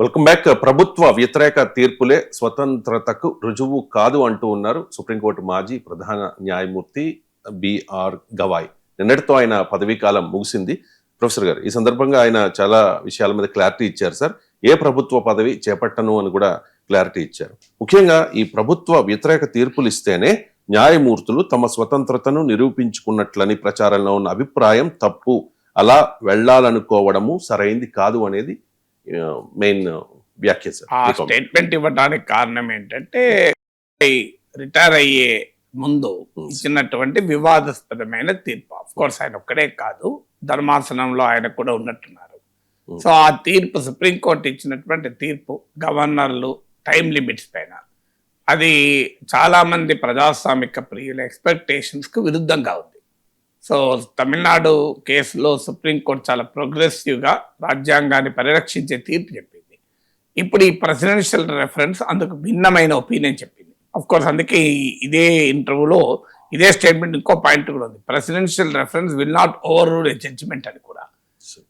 Welcome back ప్రభుత్వ వ్యతిరేక తీర్పులే స్వతంత్రతకు రుజువు కాదు అంటూ ఉన్నారు సుప్రీంకోర్టు మాజీ ప్రధాన న్యాయమూర్తి బిఆర్ గవాయ్. నిన్నటితో ఆయన పదవీకాలం ముగిసింది. ప్రొఫెసర్ గారు ఈ సందర్భంగా ఆయన చాలా విషయాల మీద క్లారిటీ ఇచ్చారు సార్. ఏ ప్రభుత్వ పదవి చేపట్టను అని కూడా క్లారిటీ ఇచ్చారు. ముఖ్యంగా ఈ ప్రభుత్వ వ్యతిరేక తీర్పులు ఇస్తేనే న్యాయమూర్తులు తమ స్వతంత్రతను నిరూపించుకున్నట్లని ప్రచారంలో ఉన్న అభిప్రాయం తప్పు. అలా వెళ్ళాలనుకోవడము సరైంది కాదు అనేది మెయిన్ వ్యాఖ్య సార్ ఆ. స్టేట్మెంట్ ఇవ్వడానికి కారణం ఏంటంటే రిటైర్ అయ్యే ముందు ఇచ్చినటువంటి వివాదాస్పదమైన తీర్పు ఆఫ్ కోర్స్ ఆయన ఒక్కడే కాదు ధర్మాసనంలో ఆయన కూడా ఉన్నట్టున్నారు Hmm. సో ఆ తీర్పు సుప్రీంకోర్టు ఇచ్చినటువంటి తీర్పు గవర్నర్లు టైం లిమిట్స్ పైన అది చాలా మంది ప్రజాస్వామిక ప్రియుల ఎక్స్పెక్టేషన్స్కు విరుద్ధంగా ఉంది సో తమిళనాడు కేసులో సుప్రీంకోర్టు చాలా ప్రోగ్రెసివ్గా రాజ్యాంగాన్ని పరిరక్షించే తీర్పు చెప్పింది. ఇప్పుడు ఈ ప్రెసిడెన్షియల్ రెఫరెన్స్ అందుకు భిన్నమైన ఒపీనియన్ చెప్పింది. అఫ్ కోర్స్ అందుకే ఇదే ఇంటర్వ్యూలో ఇదే స్టేట్మెంట్ ఇంకో పాయింట్ కూడా ఉంది. Presidential reference will not overrule a judgement అని కూడా.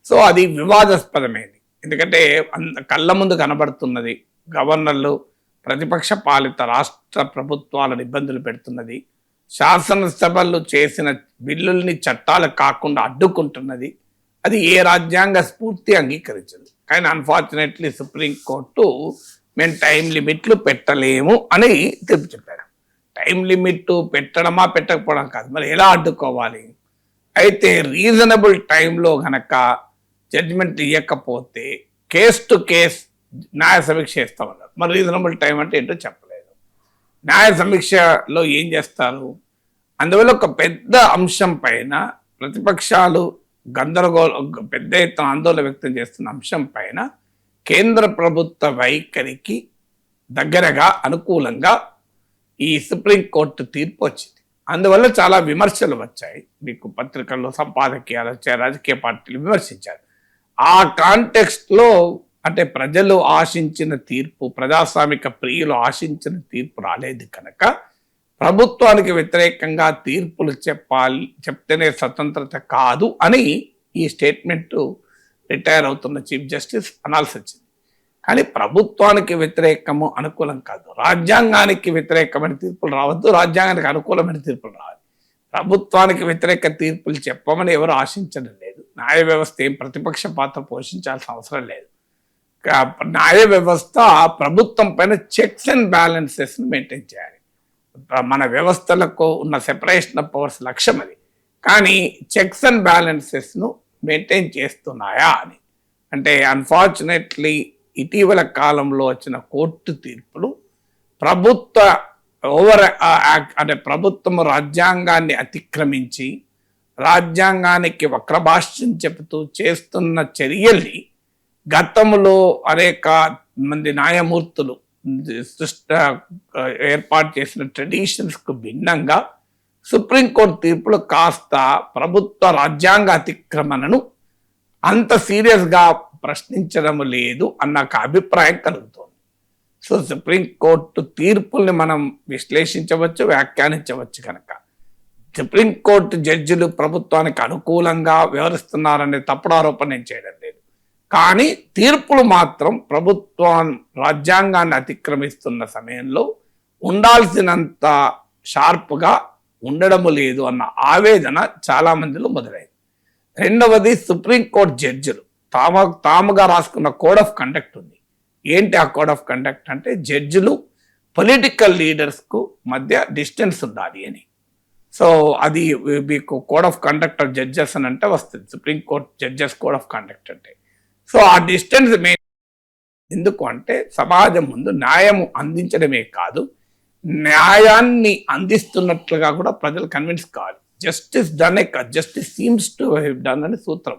సో అది వివాదాస్పదమైంది. ఎందుకంటే అంద- కళ్ళ ముందు కనబడుతున్నది. గవర్నర్లు ప్రతిపక్ష పాలిత రాష్ట్ర ప్రభుత్వాలను ఇబ్బందులు పెడుతున్నది. శాసనసభలు చేసిన బిల్లుల్ని చట్టాలు కాకుండా అడ్డుకుంటున్నది అది ఏ రాజ్యాంగ స్ఫూర్తి అంగీకరించదు. కానీ అన్ఫార్చునేట్లీ సుప్రీంకోర్టు మేము టైం లిమిట్లు పెట్టలేము అని తీర్పు చెప్పారు. టైం లిమిట్ పెట్టడమా పెట్టకపోవడం కాదు. మరి ఎలా అడ్డుకోవాలి? అయితే రీజనబుల్ టైంలో గనక జడ్జిమెంట్ ఇవ్వకపోతే కేస్ టు కేస్ న్యాయ సమీక్ష చేస్తామన్నారు. మరి రీజనబుల్ టైం అంటే ఏంటో చెప్పలేదు. న్యాయ సమీక్షలో ఏం చేస్తారు? అందువల్ల ఒక పెద్ద అంశం పైన ప్రతిపక్షాలు గందరగోళ పెద్ద ఎత్తున ఆందోళన వ్యక్తం చేస్తున్న అంశం పైన కేంద్ర ప్రభుత్వ వైఖరికి దగ్గరగా అనుకూలంగా ఈ సుప్రీంకోర్టు తీర్పు వచ్చింది. అందువల్ల చాలా విమర్శలు వచ్చాయి. మీకు పత్రికల్లో సంపాదకీయాలు వచ్చాయి రాజకీయ పార్టీలు విమర్శించారు. ఆ కాంటెక్స్ట్లో అంటే ప్రజలు ఆశించిన తీర్పు ప్రజాస్వామిక ప్రియులు ఆశించిన తీర్పు రాలేదు కనుక ప్రభుత్వానికి వ్యతిరేకంగా తీర్పులు చెప్పాలి చెప్తేనే స్వతంత్రత కాదు అని ఈ స్టేట్మెంట్ రిటైర్ అవుతున్న చీఫ్ జస్టిస్ అనాల్సి వచ్చింది కానీ ప్రభుత్వానికి వ్యతిరేకము అనుకూలం కాదు. రాజ్యాంగానికి వ్యతిరేకమైన తీర్పులు రావద్దు రాజ్యాంగానికి అనుకూలమైన తీర్పులు రావాలి. ప్రభుత్వానికి వ్యతిరేక తీర్పులు చెప్పమని ఎవరు ఆశించడం లేదు. న్యాయ వ్యవస్థ ఏం ప్రతిపక్ష పాత్ర పోషించాల్సిన అవసరం లేదు. న్యాయ వ్యవస్థ ప్రభుత్వం పైన చెక్స్ అండ్ బ్యాలెన్సెస్ని మెయింటైన్ చేయాలి. మన వ్యవస్థలకు ఉన్న సెపరేషన్ ఆఫ్ పవర్స్ లక్ష్యం అది. కానీ చెక్స్ అండ్ బ్యాలెన్సెస్ను మెయింటైన్ చేస్తున్నాయా అని. అంటే అన్ఫార్చునేట్లీ ఇటీవల కాలంలో వచ్చిన కోర్టు తీర్పులు ప్రభుత్వ ఓవర్ అంటే ప్రభుత్వం రాజ్యాంగాన్ని అతిక్రమించి రాజ్యాంగానికి వక్రభాష్యం చెబుతూ చేస్తున్న చర్యల్ని గతంలో అనేక మంది న్యాయమూర్తులు సృష్ట ఏర్పాటు చేసిన ట్రెడిషన్స్కు భిన్నంగా సుప్రీంకోర్టు తీర్పులు కాస్త ప్రభుత్వ రాజ్యాంగ అతిక్రమణను అంత సీరియస్గా ప్రశ్నించడం లేదు అన్న ఒక అభిప్రాయం కలుగుతోంది. సో సుప్రీంకోర్టు తీర్పుల్ని మనం విశ్లేషించవచ్చు వ్యాఖ్యానించవచ్చు కనుక. సుప్రీంకోర్టు జడ్జిలు ప్రభుత్వానికి అనుకూలంగా వ్యవహరిస్తున్నారనే తప్పుడు ఆరోపణ నేను చేయడం కానీ తీర్పులు మాత్రం ప్రభుత్వం రాజ్యాంగాన్ని అతిక్రమిస్తున్న సమయంలో ఉండాల్సినంత షార్ప్గా ఉండడము లేదు అన్న ఆవేదన చాలా మందిలో మొదలైంది. రెండవది సుప్రీంకోర్టు జడ్జిలు తామ తాముగా రాసుకున్న కోడ్ ఆఫ్ కండక్ట్ ఉంది. ఏంటి ఆ కోడ్ ఆఫ్ కండక్ట్ అంటే జడ్జిలు పొలిటికల్ లీడర్స్కు మధ్య డిస్టెన్స్ ఉండాలి అని. సో అది మీకు code of conduct of judges అని అంటే వస్తుంది. Supreme court judges code of conduct అంటే. సో ఆ డిస్టెన్స్ మెయిన్ ఎందుకు అంటే సమాజం ముందు న్యాయము అందించడమే కాదు న్యాయాన్ని అందిస్తున్నట్లుగా కూడా ప్రజలు కన్విన్స్ కావాలి. జస్టిస్ డన్ కాదు జస్టిస్ సీమ్స్ టు డన్ అని సూత్రం.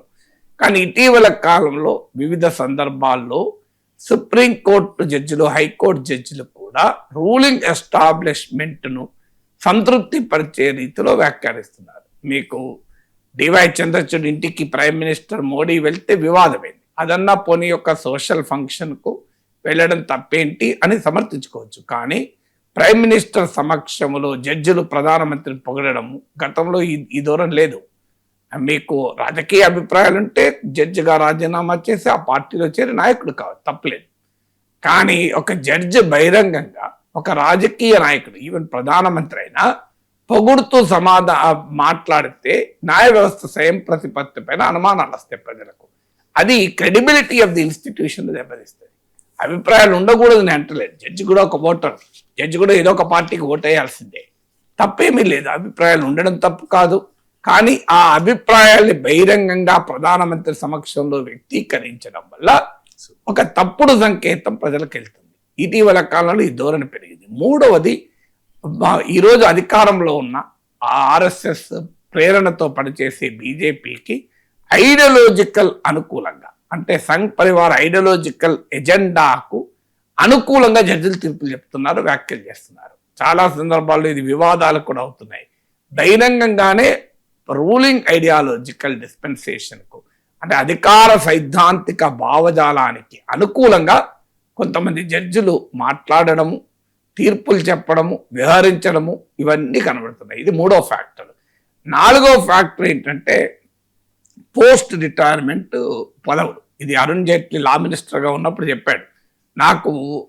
కానీ ఇటీవల కాలంలో వివిధ సందర్భాల్లో సుప్రీంకోర్టు జడ్జిలు హైకోర్టు జడ్జిలు కూడా రూలింగ్ ఎస్టాబ్లిష్మెంట్ను సంతృప్తిపరిచే రీతిలో వ్యాఖ్యానిస్తున్నారు. మీకు డివై చంద్రచూడ్ ఇంటికి ప్రైమ్ మినిస్టర్ మోడీ వెళ్తే వివాదమైంది. అదన్నా పోనీ యొక్క సోషల్ ఫంక్షన్కు వెళ్ళడం తప్పేంటి అని సమర్థించుకోవచ్చు. కానీ ప్రైమ్ మినిస్టర్ సమక్షంలో జడ్జిలు ప్రధానమంత్రిని పొగడడం గతంలో ఈ ఈ దూరం లేదు. మీకు రాజకీయ అభిప్రాయాలుంటే జడ్జిగా రాజీనామా చేసి ఆ పార్టీలో చేరి నాయకుడు కావచ్చు తప్పలేదు. కానీ ఒక జడ్జి బహిరంగంగా ఒక రాజకీయ నాయకుడు ఈవెన్ ప్రధానమంత్రి అయినా పొగుడుతూ సమాధా మాట్లాడితే న్యాయ వ్యవస్థ స్వయం ప్రతిపత్తి పైన అనుమానాలు వస్తాయి ప్రజలకు. అది క్రెడిబిలిటీ ఆఫ్ ది ఇన్స్టిట్యూషన్ దెబ్బతీస్తుంది. అభిప్రాయాలు ఉండకూడదు నేను అంటలేదు. జడ్జి కూడా ఒక ఓటర్. జడ్జి కూడా ఏదో ఒక పార్టీకి ఓటేయాల్సిందే. తప్పేమీ లేదు. అభిప్రాయాలు ఉండడం తప్పు కాదు. కానీ ఆ అభిప్రాయాల్ని బహిరంగంగా ప్రధానమంత్రి సమక్షంలో వ్యక్తీకరించడం వల్ల ఒక తప్పుడు సంకేతం ప్రజలకు వెళ్తుంది ఇటీవల కాలంలో ఈ ధోరణి పెరిగింది. మూడవది మా- ఈరోజు అధికారంలో ఉన్న ఆర్ఎస్ఎస్ ప్రేరణతో పనిచేసే బీజేపీకి ఐడియాలజికల్ అనుకూలంగా. అంటే సంఘ్ పరివార్ ఐడియాలజికల్ ఎజెండాకు అనుకూలంగా జడ్జిలు తీర్పులు చెప్తున్నారు వ్యాఖ్యలు చేస్తున్నారు. చాలా సందర్భాల్లో ఇది వివాదాలు కూడా అవుతున్నాయి. బహిరంగంగానే రూలింగ్ ఐడియాలజికల్ డిస్పెన్సేషన్కు అంటే అధికార సైద్ధాంతిక భావజాలానికి అనుకూలంగా కొంతమంది జడ్జిలు మాట్లాడడము తీర్పులు చెప్పడము వ్యవహరించడము ఇవన్నీ కనబడుతున్నాయి. ఇది మూడో ఫ్యాక్టర్. నాలుగో ఫ్యాక్టర్ ఏంటంటే పోస్ట్ రిటైర్మెంట్ పదవులు. ఇది అరుణ్ జైట్లీ లా మినిస్టర్గా ఉన్నప్పుడు చెప్పాడు. నాకు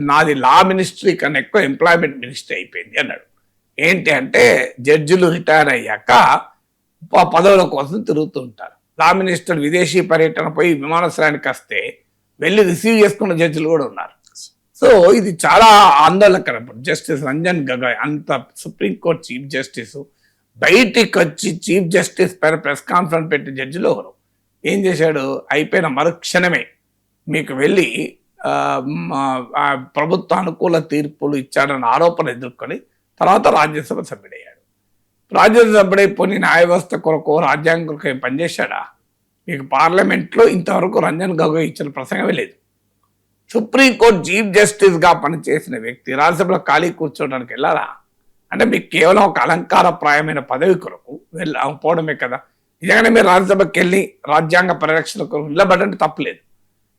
నాది లా మినిస్ట్రీ కన్నా ఎక్కువ ఎంప్లాయ్మెంట్ మినిస్ట్రీ అయిపోయింది అన్నాడు. ఏంటి అంటే జడ్జిలు రిటైర్ అయ్యాక ప- పదవుల కోసం తిరుగుతూ ఉంటారు. లా మినిస్టర్ విదేశీ పర్యటన పోయి విమానాశ్రయానికి వస్తే వెళ్ళి రిసీవ్ చేసుకున్న జడ్జిలు కూడా ఉన్నారు. సో ఇది చాలా ఆందోళనకరం. జస్టిస్ రంజన్ గగోయ్ అంత సుప్రీంకోర్టు చీఫ్ జస్టిస్ బయటికి వచ్చి చీఫ్ జస్టిస్ పైన ప్రెస్ కాన్ఫరెన్స్ పెట్టి జడ్జిలో ఒకరు ఏం చేశాడు? అయిపోయిన మరుక్షణమే మీకు వెళ్ళి ప్రభుత్వ అనుకూల తీర్పులు ఇచ్చాడన్న ఆరోపణ ఎదుర్కొని తర్వాత రాజ్యసభ సభ్యుడయ్యాడు. రాజ్యసభ సభ్యుడైపోయి న్యాయవ్యవస్థ కొరకు రాజ్యాంగం కొరకు ఏం పనిచేశాడా మీకు పార్లమెంట్లో ఇంతవరకు రంజన్ గగోయ్ ఇచ్చిన ప్రసంగమే లేదు. సుప్రీంకోర్టు చీఫ్ జస్టిస్గా పనిచేసిన వ్యక్తి రాజ్యసభలో ఖాళీ కూర్చోవడానికి వెళ్ళారా అంటే మీకు కేవలం ఒక అలంకారప్రాయమైన పదవి కొరకు వెళ్ళకపోవడమే కదా. నిజంగానే మీరు రాజ్యసభకి వెళ్ళి రాజ్యాంగ పరిరక్షణ కొరకు నిలబడంటే తప్పలేదు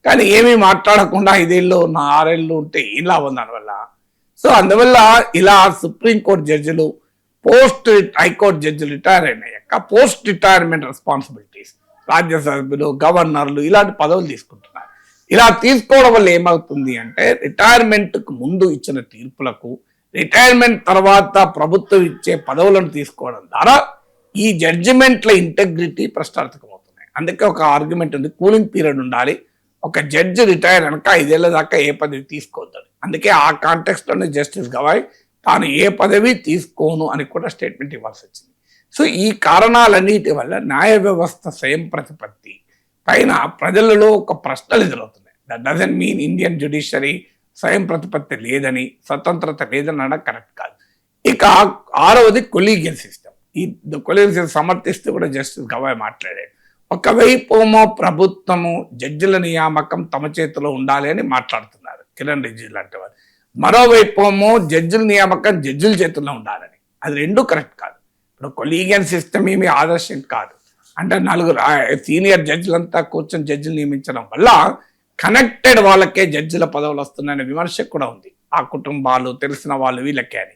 కానీ ఏమీ మాట్లాడకుండా ఐదేళ్ళు నా ఆరేళ్ళు ఉంటే ఏం లాభం దానివల్ల సో అందువల్ల ఇలా సుప్రీంకోర్టు జడ్జిలు పోస్ట్ హైకోర్టు జడ్జిలు రిటైర్ అయినాక పోస్ట్ రిటైర్మెంట్ రెస్పాన్సిబిలిటీస్ రాజ్యసభ్యులు గవర్నర్లు ఇలాంటి పదవులు తీసుకుంటున్నారు. ఇలా తీసుకోవడం వల్ల ఏమవుతుంది అంటే రిటైర్మెంట్కు ముందు ఇచ్చిన తీర్పులకు రిటైర్మెంట్ తర్వాత ప్రభుత్వం ఇచ్చే పదవులను తీసుకోవడం ద్వారా ఈ జడ్జిమెంట్ల ఇంటెగ్రిటీ ప్రశ్నార్థకం అవుతున్నాయి అందుకే ఒక ఆర్గ్యుమెంట్ ఉంది కూలింగ్ పీరియడ్ ఉండాలి. ఒక జడ్జి రిటైర్ అనక ఐదేళ్ళ దాకా ఏ పదవి తీసుకోవద్దని అందుకే ఆ కాంటెక్స్లోనే జస్టిస్ గవాయ్ తాను ఏ పదవి తీసుకోను అని కూడా స్టేట్మెంట్ ఇవ్వాల్సి వచ్చింది. సో ఈ కారణాలన్నిటి వల్ల న్యాయ వ్యవస్థ స్వయం ప్రతిపత్తి పైన ప్రజలలో ఒక ప్రశ్నలు ఎదురవుతున్నాయి. That doesn't mean Indian judiciary స్వయం ప్రతిపత్తి లేదని స్వతంత్రత లేదని అనడం కరెక్ట్ కాదు. ఇక ఆరవది కొలీగియల్ సిస్టమ్. ఈ కొలీగియల్ సమర్థిస్తూ కూడా జస్టిస్ గవాయ్ మాట్లాడాడు. ఒకవైపేమో ప్రభుత్వము జడ్జిల నియామకం తమ చేతిలో ఉండాలి అని మాట్లాడుతున్నారు కిరణ్ రిజ్జు లాంటి వారు. మరోవైపేమో జడ్జిల నియామకం జడ్జిల చేతుల్లో ఉండాలని. అది రెండు కరెక్ట్ కాదు. ఇప్పుడు కొలీగియన్ సిస్టమ్ ఏమి ఆదర్శం కాదు. అంటే నలుగురు సీనియర్ జడ్జిలంతా కూర్చొని జడ్జిలు నియమించడం వల్ల కనెక్టెడ్ వాళ్ళకే జడ్జిల పదవులు వస్తున్నాయనే విమర్శ కూడా ఉంది. ఆ కుటుంబాలు తెలిసిన వాళ్ళు వీళ్ళకే అని.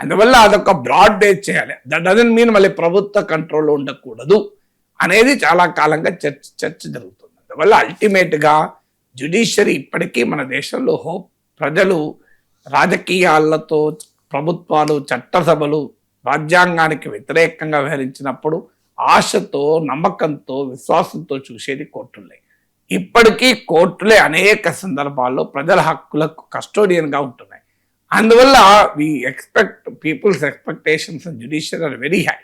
అందువల్ల అదొక బ్రాడ్ బేస్ చేయాలి. దట్ డజన్ మీన్ మళ్ళీ ప్రభుత్వ కంట్రోల్లో ఉండకూడదు అనేది చాలా కాలంగా చర్చ చర్చ జరుగుతుంది. అందువల్ల అల్టిమేట్గా జ్యుడిషియరీ ఇప్పటికీ మన దేశంలో హోప్ ప్రజలు రాజకీయాలతో ప్రభుత్వాలు చట్టసభలు రాజ్యాంగానికి వ్యతిరేకంగా వ్యవహరించినప్పుడు ఆశతో నమ్మకంతో విశ్వాసంతో చూసేది కోర్టులే. ఇప్పటికీ కోర్టులే అనేక సందర్భాల్లో ప్రజల హక్కులకు కస్టోడియన్గా ఉంటున్నాయి. అందువల్ల we expect people's expectations judicial are very high.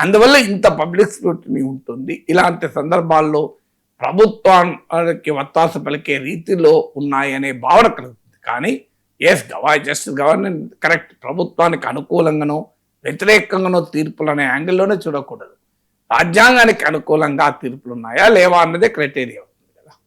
అందువల్ల ఇంత పబ్లిక్ స్క్రూటినీ ఉంటుంది. ఇలాంటి సందర్భాల్లో ప్రభుత్వానికి వత్తాస పలికే రీతిలో ఉన్నాయనే భావన కలుగుతుంది. కానీ ఎస్ గవా జస్టిస్ గవర్నమెంట్ కరెక్ట్ ప్రభుత్వానికి అనుకూలంగానో వ్యతిరేకంగానో తీర్పులు అనే యాంగిల్లోనే చూడకూడదు. రాజ్యాంగానికి అనుకూలంగా తీర్పులు ఉన్నాయా లేవా అన్నదే క్రైటీరియా.